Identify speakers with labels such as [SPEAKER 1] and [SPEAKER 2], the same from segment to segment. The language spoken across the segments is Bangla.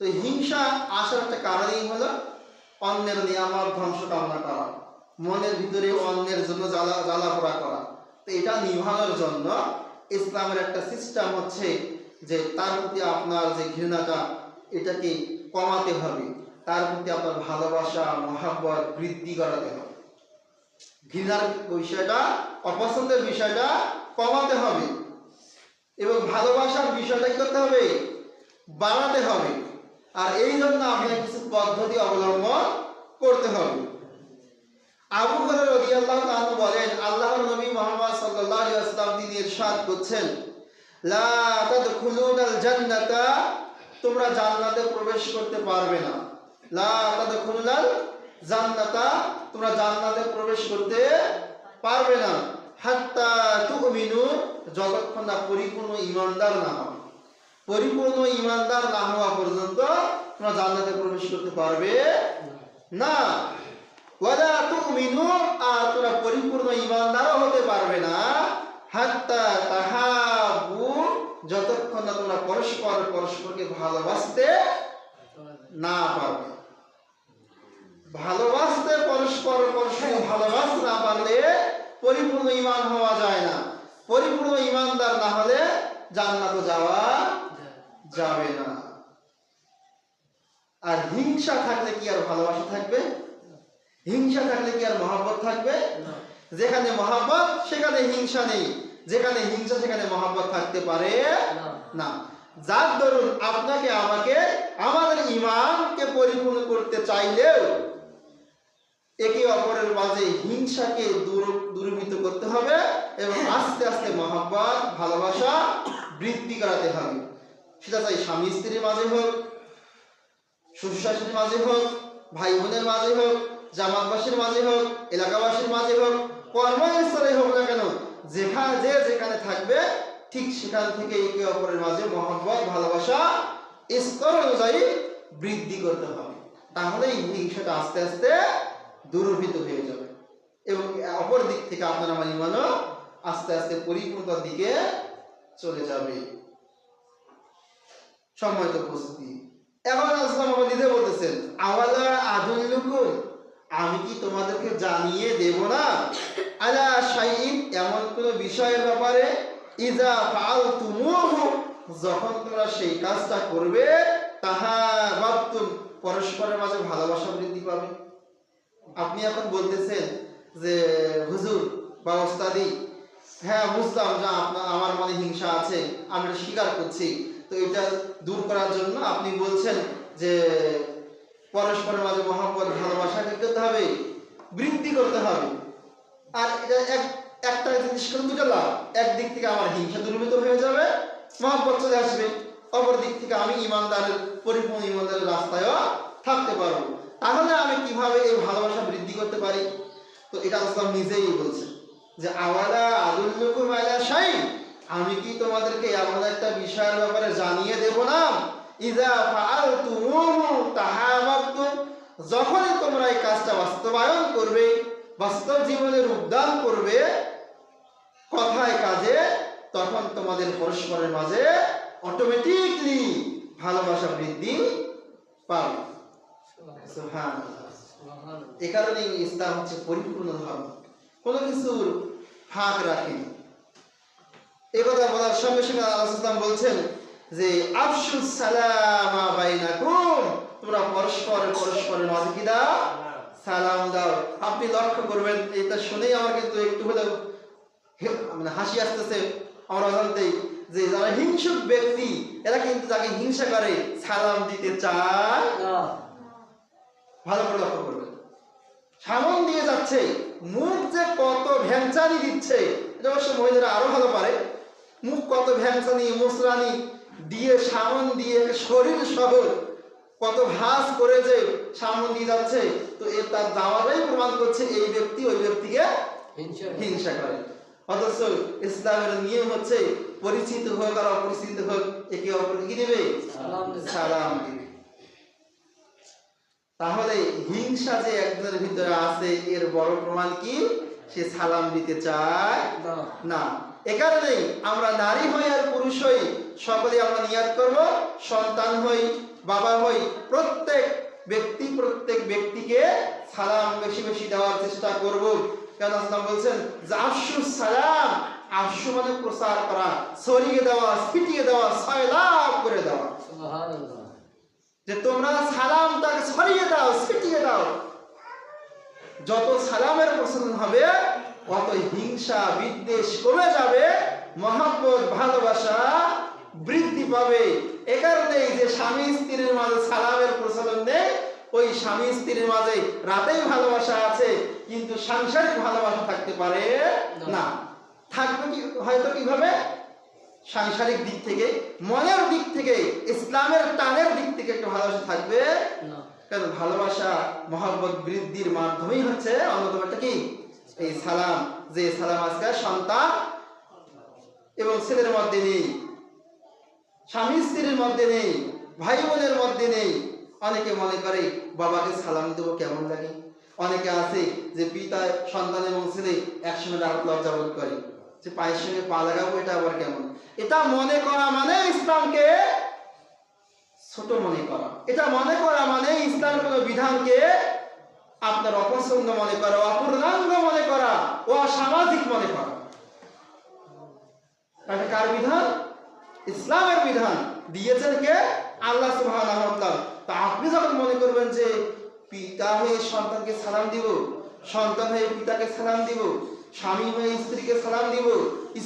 [SPEAKER 1] তো হিংসা আসার একটা কারণই হলো অন্যের নিয়ামত ধ্বংস কামনা করা, মনের ভিতরে অন্যের জন্য জ্বালা জ্বালা পোড়া করা। তো এটা নিভানোর জন্য ইসলামের একটা সিস্টেম হচ্ছে যে তার প্রতি আপনার যে ঘৃণাটা, এটাকে কমাতে হবে। তার প্রতি আপনার ভালোবাসা, মহাব্বত বৃদ্ধি করাতে হবে। ঘৃণার বিষয়টা, অপছন্দের বিষয়টা কমাতে হবে। এবং ভালোবাসার বিষয়টা করতে হবে, বাড়াতে হবে। আর এই জন্য আপনাকে কিছু পদ্ধতি অবলম্বন করতে হবে। আবু হুরায়রা রাদিয়াল্লাহু তাআলা বলেন, আল্লাহর নবী মুহাম্মদ সাল্লাল্লাহু আলাইহি ওয়াসাল্লাম তিনি ইরশাদ করছেন, লা তাদখুলুনাল জান্নাতা তোমরা জান্নাতে প্রবেশ করতে পারবে না। লা তাদখুলুনাল জান্নাতা তোমরা জান্নাতে প্রবেশ করতে পারবে না। হাত্তা তুমিনু যতক্ষণ না পরিপূর্ণ ইমানদার না হও। পরিপূর্ণ ইমানদার না হওয়া পর্যন্ত তোমরা জান্নাতে প্রবেশ করতে পারবে না। তুমিনু আর তোমরা পরিপূর্ণ ইমানদারও হতে পারবে না। হাত্তা তাহাবু, যতক্ষণ না তোমরা পরস্পর পরস্পরকে ভালোবাসতে না পারবে। ভালোবাসতে পরস্পর পরস্পর ভালোবাসতে না পারলে পরিপূর্ণ ইমান হওয়া যায় না। পরিপূর্ণ ইমানদার না হলে জান্নাতে যাওয়া যাবে না। আর হিংসা থাকলে কি আর ভালোবাসা থাকবে? হিংসা থাকলে কি আর মহাব্বত থাকবে? যেখানে মহাব্বত সেখানে হিংসা নেই। যেখানে হিংসা সেখানে মহাব্বত থাকতে পারে না। যার দরুন আপনাকে আমাকে আমাদের ইমানকে পরিপূর্ণ করতে চাইলেও একে অপরের মাঝে হিংসাকে দূর দূরীভূত করতে হবে এবং আস্তে আস্তে মহাব্বত ভালোবাসা বৃদ্ধি করাতে হবে। সেটা চাই স্বামী স্ত্রীর মাঝে হোক, শ্বশুর শাশুড়ির মাঝে হোক ভাই বোনের মাঝে হোক জামাতবাসীর মাঝে হোক, এলাকাবাসীর মাঝে হোক, কর্মস্থলে হোক না কেন যেখানে যে যেখানে থাকবে, ঠিক সেখান থেকে একে অপরের মাঝে মহব্বত, ভালোবাসা, স্তর অনুযায়ী বৃদ্ধি করতে হবে। তাহলে এই হিংসাটা আস্তে আস্তে দূরভূত হয়ে যাবে। এবং অপর দিক থেকে আপনার আমার ইমানও আস্তে আস্তে পরিপূর্ণতার দিকে চলে যাবে। সম্মানিত উপস্থিতি। এখন আসলাম আমার বলতেছেন, আওয়ালা আদুল্লুকুম, আমি কি তোমাদেরকে জানিয়ে দেব না? আলা শাইইন, এমন কোন বিষয়ের ব্যাপারে ইজা ফাল তুমুহু যখন তোমরা সেই কাজটা করবে, তাহা বাবতুম পরস্পরের মাঝে ভালোবাসা বৃদ্ধি পাবে। আপনি এখন বলতেছেন যে, হুজুর বা ওস্তাদি হ্যাঁ বুঝলাম যে আপনার, আমার মনে হিংসা আছে আমি এটা স্বীকার করছি তো এটা দূর করার জন্য আপনি বলছেন যে পরস্পরের মাঝে মহাব্বত, ভালোবাসা কি করতে হবে বৃদ্ধি করতে হবে। আর এটা এক, একটা জিনিস করে দুটো লাভ। একদিক থেকে আমার হিংসা দূরীভূত হয়ে যাবে, মহাব্বত চলে আসবে। অপর দিক থেকে আমি ইমানদারের, পরিপূর্ণ ইমানদারের রাস্তায়ও থাকতে পারব। তাহলে আমি কীভাবে এই ভালোবাসা বৃদ্ধি করতে পারি? তো এটা আসলাম নিজেই বলছে যে, আওয়ালা আদুল্লুকুম আলা শাই আমি কি তোমাদেরকে এমন একটা বিষয়ের ব্যাপারে জানিয়ে দেব না? ইজা যখনই তোমরা এই কাজটা বাস্তবায়ন করবে বাস্তব জীবনে রূপদান করবে কথায় কাজে তখন তোমাদের পরস্পরের মাঝে অটোমেটিকলি ভালোবাসা বৃদ্ধি পাবে। এ কারণেই ইসলাম হচ্ছে পরিপূর্ণ ধর্ম। কোনো কিছুর ফাঁক রাখেনি। এ কথা বলার সঙ্গে সঙ্গে বলছেন যে আফসুস সালামা বাইনাকুম। তোমরা পরস্পর পরস্পরের মাঝে দাও? সালাম দাও। আপনি লক্ষ্য করবেন, এটা শুনেই আমার কিন্তু একটু হলেও মানে হাসি আসতেছে আমার অজান্তেই যে, যারা হিংসুক ব্যক্তি, এরা কিন্তু তাকে হিংসা করে, সালাম দিতে চায়। ভালো করে লক্ষ্য করবেন। সামন দিয়ে যাচ্ছে, মুখ যে কত ভ্যাংচানি দিচ্ছে, এটা অবশ্য মহিলারা আরও ভালো পারে। মুখ কত ভ্যাংচানি মুসরানি দিয়ে সামন দিয়ে শরীর সহ কত ভাস করে যে সামন দিয়ে যাচ্ছে তো এ তার যাওয়াটাই প্রমাণ করছে এই ব্যক্তি ওই ব্যক্তিকে হিংসা করে। অথচ ইসলামের নিয়ম হচ্ছে পরিচিত হোক আর অপরিচিত হোক একে অপরকে কি দেবে।
[SPEAKER 2] সালাম দিবে।
[SPEAKER 1] তাহলে হিংসা যে একজনের ভিতরে আছে এর বড় প্রমাণ কি? সে সালাম দিতে চায়। না এ কারণেই আমরা নারী হই আর পুরুষ হই সকলে আমরা নিয়াত করব সন্তান হই বাবা হই প্রত্যেক ব্যক্তি প্রত্যেক ব্যক্তিকে সালাম বেশি বেশি দেওয়ার চেষ্টা করব। কেন আসলাম বলছেন যে আশু সালাম আশু মানে প্রচার করা ছড়িয়ে দেওয়া ছিটিয়ে দেওয়া সয়লাভ করে দেওয়া। যে তোমরা সালামটাকে ছড়িয়ে দাও ছিটিয়ে দাও যত সালামের প্রচলন হবে অত হিংসা বিদ্বেষ কমে যাবে মহাব্বত ভালোবাসা বৃদ্ধি পাবে। এ কারণেই যে স্বামী স্ত্রীর মাঝে সালামের প্রচলন নেই ওই স্বামী স্ত্রীর মাঝে রাতেই ভালোবাসা আছে কিন্তু সাংসারিক ভালোবাসা থাকতে পারে না। থাকবে কি হয়তো কীভাবে? সাংসারিক দিক থেকে মনের দিক থেকে ইসলামের টানের দিক থেকে একটু ভালোবাসা থাকবে
[SPEAKER 2] না।
[SPEAKER 1] কারণ ভালোবাসা, মহব্বত বৃদ্ধির মাধ্যমেই হচ্ছে অন্যতম একটা কি? এই সালাম, যে সালাম আজকাল সন্তান এবং ছেলের মধ্যে নেই, স্বামী স্ত্রীর মধ্যে নেই ভাই বোনের মধ্যে নেই। অনেকে মনে করে, বাবাকে সালাম দেবো কেমন লাগে? অনেকে আছে যে পিতা, সন্তান এবং ছেলে একসঙ্গে রাত লজ্জা বোধ করে, যে পায়ের সঙ্গে পা লাগাবো এটা আবার কেমন? এটা মনে করা মানে ইসলামকে ছোট মনে করা এটা মনে করা মানে ইসলামের কোনো বিধানকে আপনার অপছন্দ মনে করা, অপূর্ণাঙ্গ মনে করা ও অসামাজিক মনে করা। কার বিধান? ইসলামের বিধান। দিয়েছেন কে? আল্লাহ সুবহানাহু তা আপনি যখন মনে করবেন যে পিতা হয়ে সন্তানকে সালাম দিব, সন্তান হয়ে পিতাকে সালাম দিব, স্বামী হয়ে স্ত্রীকে সালাম দিব,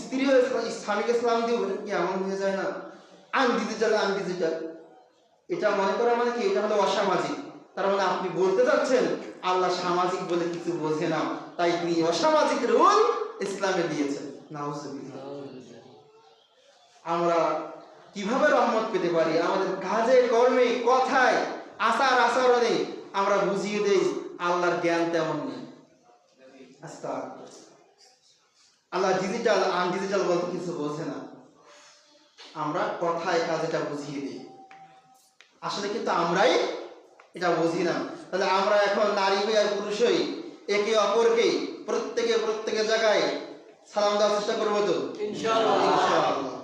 [SPEAKER 1] স্ত্রী হয়ে স্বামীকে সালাম দিব কি এমন হয়ে যায় না? আনডিজিটাল আনডিজিটাল। এটা মনে করা মানে কি? এটা হলো অসামাজিক। তার মানে আপনি বলতে চাচ্ছেন আল্লাহ সামাজিক বলে কিছু বোঝে না। তাই তিনি অসামাজিক রুল ইসলামে দিয়েছেন। আমরা কীভাবে রহমত পেতে পারি? আমাদের কাজে, কর্মে, কথায়, আচার আচরণে আমরা বুঝিয়ে দেই, আল্লাহর জ্ঞান তেমন নেই। আল্লাহ ডিজিটাল আনডিজিটাল বলতে কিছু বোঝে না। আমরা কথায়, কাজেটা বুঝিয়ে দিই। আসলে কিন্তু আমরাই এটা বুঝি না তাহলে আমরা এখন নারী হই আর পুরুষ হই একে অপরকে প্রত্যেকে প্রত্যেকের জায়গায় সালাম দেওয়ার চেষ্টা করব তো?
[SPEAKER 2] ইনশাআল্লাহ।
[SPEAKER 1] ইনশাআল্লাহ।